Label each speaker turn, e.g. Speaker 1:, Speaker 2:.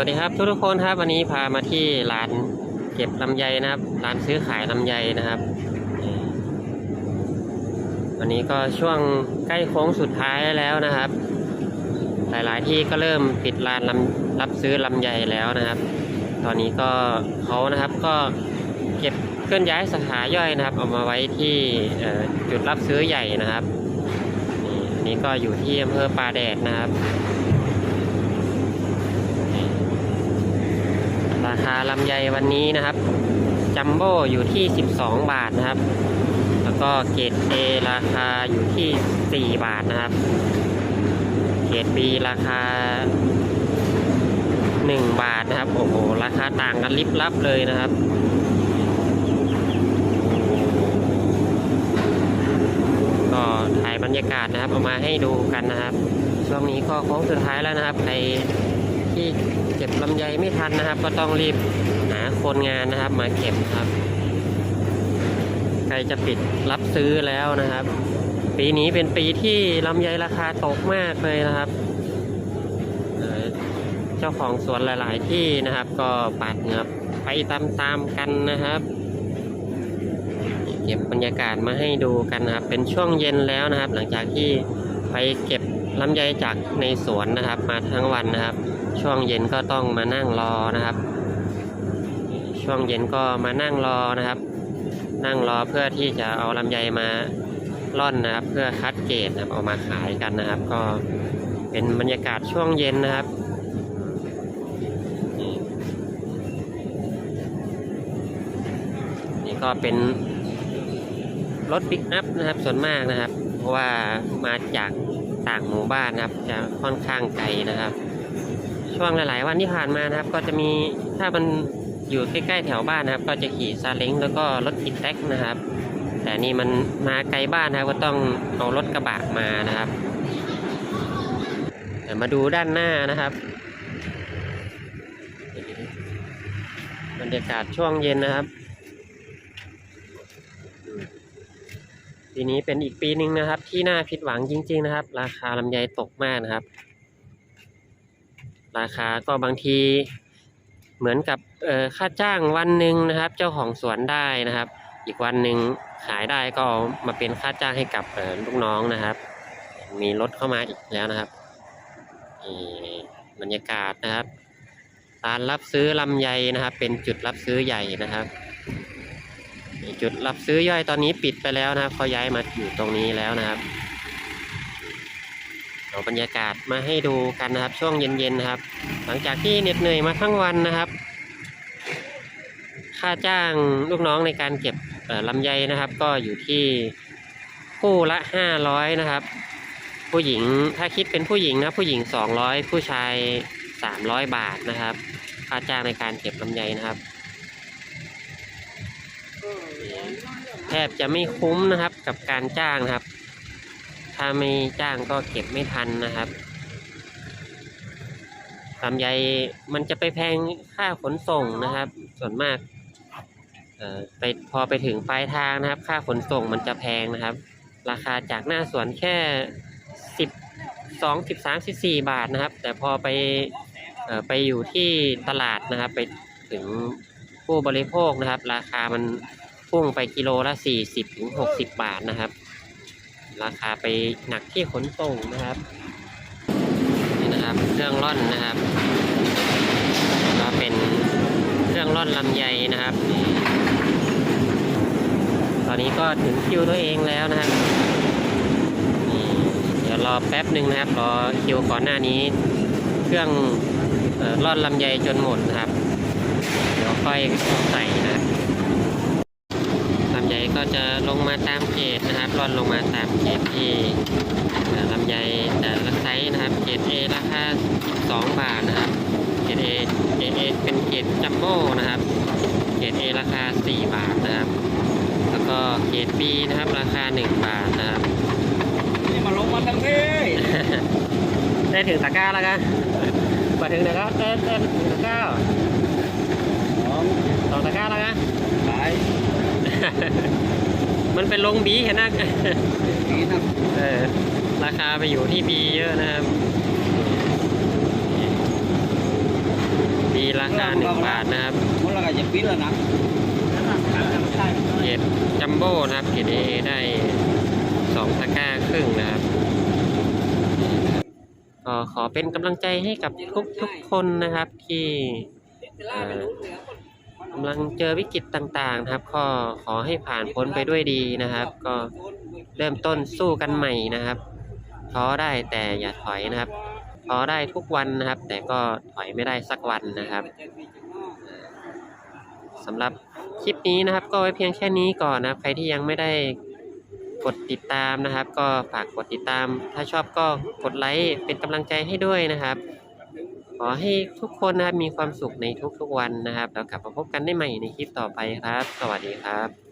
Speaker 1: วัสดีครับทุกทุกๆคนครับวันนี้พามาที่ร้านเก็บลำไยนะครับ ร้านซื้อขายลำไยนะครับ วันนี้ก็ช่วงใกล้โค้งสุดท้ายแล้วนะครับ หลายๆที่ก็เริ่มปิดร้านรับซื้อลำไยแล้วนะครับ ตอนนี้ก็เขานะครับก็เก็บเคลื่อนย้ายสาขาย่อยนะครับ เอามาไว้ที่จุดรับซื้อใหญ่นะครับนี่อันนี้ก็อยู่ที่อำเภอป่าแดดนะครับาลำไยวันนี้นะครับจัมโบ้อยู่ที่ 12 บาทนะครับ แล้วก็เกรด A ราคาอยู่ที่ 4 บาทนะครับ เกรด B ราคา 1 บาทนะครับ โอ้โห ราคาต่างกันลิบลับเลยนะครับก็ถ่ายบรรยากาศนะครับ เอามาให้ดูกันนะครับ ช่วงนี้ก็โค้งสุดท้ายแล้วนะครับใคร ที่เก็บลำไยไม่ทันนะครับ ก็ต้องรีบหาคนงานนะครับ มาเก็บครับ ใครจะปิดรับซื้อแล้วนะครับ ปีนี้เป็นปีที่ลำไยราคาตกมากเลยนะครับเจ้าของสวนหลาย ๆ ที่นะครับ ก็ปาดเงือบไปตามๆกันนะครับเก็บบรรยากาศมาให้ดูกันนะครับ เป็นช่วงเย็นแล้วนะครับ หลังจากที่ไปเก็บลำไยจากในสวนนะครับ มาทั้งวันนะครับ ช่วงเย็นก็ต้องมานั่งรอนะครับ ช่วงเย็นก็มานั่งรอนะครับ นั่งรอเพื่อที่จะเอาลำไยมาร่อนนะครับ เพื่อคัดเกรดนะครับเอามาขายกันนะครับ ก็เป็นบรรยากาศช่วงเย็นนะครับนี่นี่ก็เป็นรถปิกอัพนะครับส่วนมากนะครับ เพราะว่ามาจากต่างหมู่บ้านนะครับ จะค่อนข้างไกลนะครับ ช่วงหลาย ๆ วันที่ผ่านมานะครับ ก็จะมีถ้ามันอยู่ใกล้ ๆ แถวบ้านนะครับ ก็จะขี่ซาเล้งแล้วก็รถอีแท็กนะครับ แต่นี่มันมาไกลบ้านนะครับก็ต้องเอารถกระบะมานะครับเดี๋ยวมาดูด้านหน้านะครับบรรยากาศช่วงเย็นนะครับ ปีนี้เป็นอีกปีหนึ่งนะครับ ที่น่าผิดหวังจริง ๆ นะครับ ราคาลำไยตกมากนะครับ ราคาก็บางทีเหมือนกับค่าจ้างวันหนึ่งนะครับ เจ้าของสวนได้นะครับ อีกวันหนึ่งขายได้ก็เอามาเป็นค่าจ้างให้กับลูกน้องนะครับ มีรถเข้ามาอีกแล้วนะครับบรรยากาศนะครับร้านรับซื้อลำไยนะครับ เป็นจุดรับซื้อใหญ่นะครับจุดรับซื้อย่อยตอนนี้ปิดไปแล้วนะครับเขาย้ายมาอยู่ตรงนี้แล้วนะครับ เอาบรรยากาศมาให้ดูกันนะครับ ช่วงเย็นๆนะครับ หลังจากที่เหน็ดเหนื่อยมาทั้งวันนะครับ ค่าจ้างลูกน้องในการเก็บลำไยนะครับ ก็อยู่ที่คู่ละห้าร้อยนะครับ ผู้หญิงถ้าคิดเป็นผู้หญิงนะผู้หญิงสองร้อยผู้ชายสามร้อยบาทนะครับ ค่าจ้างในการเก็บลำไยนะครับแทบจะไม่คุ้มนะครับกับการจ้างนะครับ ถ้าไม่จ้างก็เก็บไม่ทันนะครับลำไยมันจะไปแพงค่าขนส่งนะครับ ส่วนมากไปพอไปถึงปลายทางนะครับ ค่าขนส่งมันจะแพงนะครับ ราคาจากหน้าสวนแค่สิบสองสิบสามสิบสี่บาทนะครับ แต่พอไปออไปอยู่ที่ตลาดนะครับ ไปถึงผู้บริโภคนะครับ ราคามันพุ่งไปกิโลละสี่สิบถึงหกสิบบาทนะครับ ราคาไปหนักที่ขนส่งนะครับนี่นะครับ เครื่องร่อนนะครับก็เป็นเครื่องร่อนลำไยนะครับ ตอนนี้ก็ถึงคิวตัวเองแล้วนะครับเดี๋ยวรอแป๊บหนึ่งนะครับ รอคิวก่อนหน้านี้ เครื่องล่อร่อนลำไยจนหมดนะครับ เดี๋ยวค่อยใส่นะครับ ก็จะลงมาตามเกรดนะครับร่อนลงมาตามเกรดที่เอ่อลำไยแต่ละไซส์นะครับ เกรด A ราคา12 บาทนะครับ เกรด A A A เป็นเกรดจัมโบ้นะครับ เกรด A ราคา 4 บาทนะครับ แล้วก็เกรด B นะครับ ราคา 1 บาทนะครับ
Speaker 2: นี่มาลงมาทั้งที่
Speaker 1: ได้ถึงตะกร้าแล้วกันมาถึงนะครับได้ได้ถึงตะกร้า
Speaker 2: สอง
Speaker 1: สองตะกร้าแล้วกัน
Speaker 2: สาย
Speaker 1: มันเป็นลงบีเห็นนะ
Speaker 2: นี้นะ
Speaker 1: เออราคาไปอยู่ที่ B เยอะนะครับดีราคาหนึ่งบาทนะครับ
Speaker 2: มันละก็จะปิดแล้วนะ
Speaker 1: เกรดจัมโบ้นะครับเกรดเอได้สองตะกร้าครึ่งนะครับก็ขอเป็นกำลังใจให้กับทุกทุกๆคนนะครับที่เอ่อ กำลังเจอวิกฤตต่างๆนะครับ ก็ขอให้ผ่านพ้นไปด้วยดีนะครับ ก็เริ่มต้นสู้กันใหม่นะครับท้อได้แต่อย่าถอยนะครับท้อได้ทุกวันนะครับ แต่ก็ถอยไม่ได้สักวันนะครับสำหรับคลิปนี้นะครับ ก็ไว้เพียงแค่นี้ก่อนนะครับ ใครที่ยังไม่ได้กดติดตามนะครับ ก็ฝากกดติดตาม ถ้าชอบก็กดไลค์เป็นกำลังใจให้ด้วยนะครับ ขอให้ทุกคนนะครับมีความสุขในทุกๆวันนะครับ แล้วกลับมาพบกันได้ใหม่ในคลิปต่อไปครับ สวัสดีครับ